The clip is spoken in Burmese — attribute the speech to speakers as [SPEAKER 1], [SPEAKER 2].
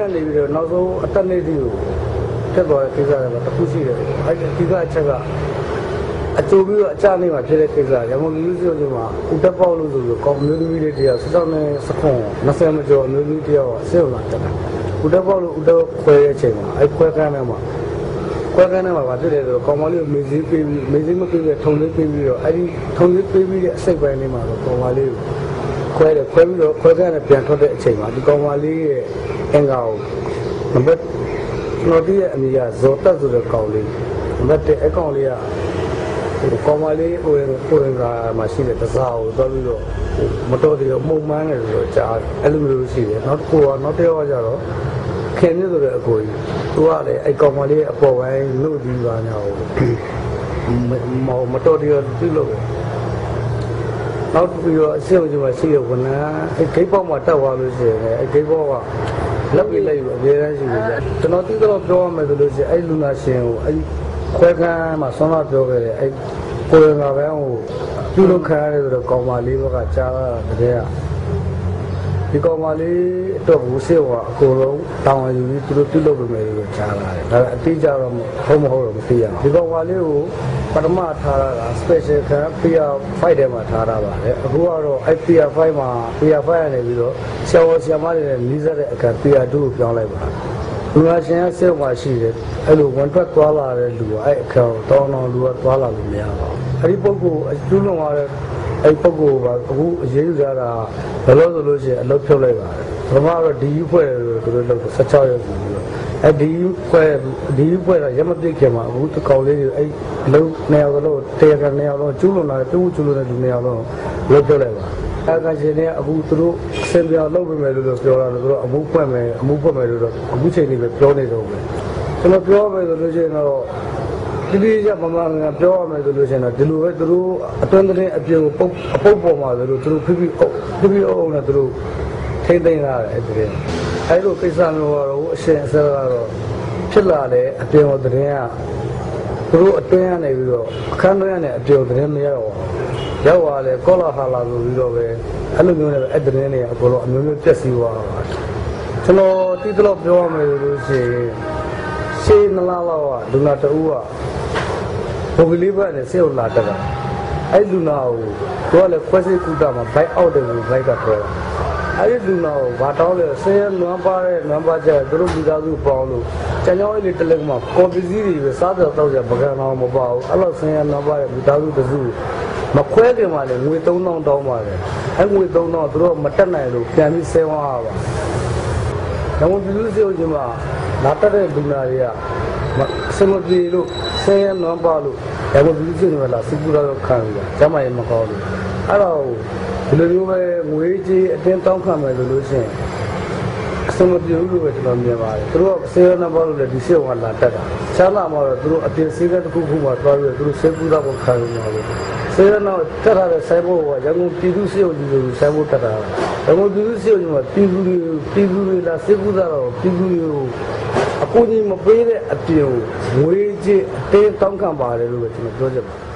[SPEAKER 1] ကနေပြီးတော့နောက်ဆုံးအတက်နေတီကိုတက်သွားတဲ့ကိစ္စတွေကတစ်ခုရှိတယ်အဲ့ဒီဒီကအချက်ကအကျိုးပြီးတော့အချနေမှာဖြစ်တဲ့ကိစ္စရမုံလူစုချင်းမှာဥတက်ပေါက်လို့ဆိုပြီးကောင်းမျိုးသမီးလေးတရားဆက်ဆောင်နေစခွန်20မကျော်မျိုးသမီးတရားဆေးုံလာတက်တာဥတက်ပေါက်လို့ဥတက်ခွဲတဲ့အချိန်မှာအဲ့ခွဲကန်းထဲမှာခွဲကန်းထဲမှာဗာဖြစ်တယ်ဆိုတော့ကောင်မလေးကိုမေးစည်းပေးပြီးမေးစည်းမပေးပြီးထုံလေးပေးပြီးတော့အဲ့ဒီထုံလေးပေးပြီးတဲ့အစိတ်ပိုင်းလေးမှာတော့ကောင်မလေးကိုခွဲတယ်ခွဲပြီးတော့ခွဲကန်းနဲ့ပြန်ထွက်တဲ့အချိန်မှာဒီကောင်မလေးရဲ့ အင်္ဂါကိုနံပါတ်ကျွန်တော်တည်းရဲ့အမိကဇော်တက်ဆိုတဲ့ကောင်လေးနံပါတ်1အကောင်လေးကဟိုကောင်မလေးဟိုဟိုကမှာရှိတဲ့တစားကိုသွားပြီးတော့မတော်တယ်မှုံမှန်းတယ်ဆိုတော့ကြားအဲ့လိုမျိုးရှိတယ်နောက်တစ်ခုကနောက်တစ်ယောက်ကကျတော့ခင်နေဆိုတဲ့အကိုကြီးသူကလည်းအဲ့ကောင်မလေးအပေါ်ပိုင်းလို့ဒီပါညာကိုမမတော်တယ်ပြုလုပ်တယ်နောက်ပြီးတော့အစစ်အုပ်ကရှိရဝန်ထမ်းအဲ့ဂိတ်ပေါက်မှာတက်သွားလို့ရှိရင်အဲ့ဂိတ်ပေါက်က လက်ပြီးလိုက်ပြီးအများကြီးရှိတယ်ကျွန်တော်သိတော့ပြောရမယ်ဆိုလို့ရှိရင်အဲ့လူနာရှင်ကိုအဲ့ခွဲခန်းမှာဆွမ်းမပြောခဲ့တယ်အဲ့ကိုယ်ကပဲဟိုပြုလုပ်ခံရတယ်ဆိုတော့ကောင်မလေးဘက်ကကြားတာတကယ်က ဒီကောင်မလေးအတွက်ကိုစေဝါအကုန်လုံးတောင်းယူပြီးသူတို့ပြုလုပ်ပေးမယ်လို့ကြားလာတယ်ဒါအတိအကျတော့ဟုတ်မဟုတ်တော့မသိရဘူးဒီကောင်မလေးကိုပထမထားတာက special ခံ PR5 ထဲမှာထားတာပါတယ်အခုကတော့အဲ့ PR5 မှာ PR5 ရနေပြီးတော့ဆရာဝန်ဆရာမတွေနဲ့နီးစပ်တဲ့အခါ PR2 ကိုပြောင်းလိုက်ပါလူငါရှင်ကစိတ်မှာရှိတယ်အဲ့လိုဝန်ထွက်သွားလာတဲ့လူကအဲ့အခါတောင်းတော့လူကသွားလာလို့မရပါဘူးအဲ့ဒီပုဂ္ဂိုလ်အကျူးလွန်သွားတဲ့ အဲ့ပုဂ္ဂိုလ်ကအခုအရေးယူကြတာဘယ်လိုဆိုလို့ရှိရင်အလုပ်ဖြုတ်လိုက်ပါတယ်ပထမတော့ဒီဖွဲ့သူတို့လုပ်16ရက်ဆိုပြီးတော့အဲ့ဒီဖွဲ့ဒီဖွဲ့ကရမပြည့်ခင်မှာအခုတကောင်လေးတွေအဲ့လုံးနေရာလုံးတရားကနေရာလုံးကျူးလွန်လာတဲ့တူကျူးလွန်တဲ့လူနေရာလုံးလုပ်ဖြုတ်လိုက်ပါအဲကရှင်နေအခုသူတို့အစင်ပြောင်းလုပ်ပေးမယ်လို့ပြောတာလို့သူတို့အမှုဖွင့်မယ်အမှုဖွင့်မယ်လို့တော့အခုချိန်ကြီးပဲပြောနေတော့ပဲကျွန်တော်ပြောမယ်ဆိုလို့ရှိရင်တော့ ဒီဒီရမမငါပြောရမယ်ဆိုလို့ရှိရင်တော့ဒီလိုပဲသူတို့အတွင်းတဲ့အပြင်ကိုပုတ်အပုတ်ပေါ်မှာဆိုလို့သူတို့ဖိဖိအုပ်ဖိဖိအုပ်နဲ့သူတို့ထိမ့်သိမ့်လာတယ်အဲ့ဒီအဲ့လိုကိစ္စမျိုးကတော့အရှင်အစကတော့ဖြစ်လာတဲ့အပြင်ကိုတည်းကသူတို့အတွင်းကနေပြီးတော့အခန်းတွင်းကနေအပြင်ကိုတည်းမရတော့ဘူးရောက်သွားလဲကောလာဟာလာဆိုပြီးတော့ပဲအဲ့လိုမျိုးနဲ့ပဲအဲ့တဲ့နေအကုန်လုံးအမျိုးမျိုးပြက်စီးသွားတာကျွန်တော်တိတလို့ပြောရမယ်ဆိုလို့ရှိရင် ရှေးနလားလောက်ကလူနာတူကဘုံကလေးဘက်နဲ့ဆေးုံလာတက်တာအဲ့လူနာကိုသူကလည်းခွဲစိတ်ကူတာမှာဘိုက်အောက်တယ်ကိုဘိုက်ကခွဲတာအဲ့ဒီလူနာကိုဘာတောင်းလဲဆင်းရဲနွမ်းပါတဲ့နွမ်းပါချက်သူတို့မိသားစုပေါင်းလို့ကျန်ကြောင်းလေးတလက်မှာကွန်ပျူတာတွေပဲစားတော့တော့ကြပကံအောင်မပါဘူးအဲ့လိုဆင်းရဲနွမ်းပါတဲ့မိသားစုတစုမခွဲခင်မှာလေငွေ3000တောင်းပါတယ်အဲ့ငွေ3000သူတို့မတက်နိုင်လို့ပြန်ပြီးဆဲဝါးပါ ဓမ္မပြည်သူစေုပ်ချင်းမှာလာတက်တဲ့လူနာတွေကစမပြေလို့ဆဲရနွမ်းပါလို့ဓမ္မပြည်သူစေုပ်ချင်းလာစိကူတော့ခံရကျမရဲ့မကောင်းလို့အဲ့တော့ဒီလိုမျိုးပဲငွေကြီးအတင်းတောင်းခံမယ်လို့လို့ရှိရင်အစမပြေဘူးလို့ပဲကျွန်တော်မြင်ပါတယ်သူတို့ကဆဲရနွမ်းပါလို့လည်းဒီစေုပ်ကလာတက်တာချမ်းသာမှာတော့သူတို့အပြင်စေကတစ်ခုခုမှသွားပြီးသူတို့စေကူတော့ခံရမှာလို့ ဆေးရနောက်တက်ထားတဲ့ဆိုင်ဘုတ်ကရန်ကုန်ပြည်သူ့စေုပ်ကြီးကိုဆိုင်ဘုတ်တက်တာရန်ကုန်ပြည်သူ့စေုပ်ကြီးမှာပြည်သူတွေပြည်သူတွေလာစေကူတာတော့ပြည်သူတွေကိုအကူကြီးမပေးတဲ့အပြင်ငွေကြေးအတင်းတောင်းခံပါတယ်လို့ပဲကျွန်တော်ပြောချင်ပါတယ်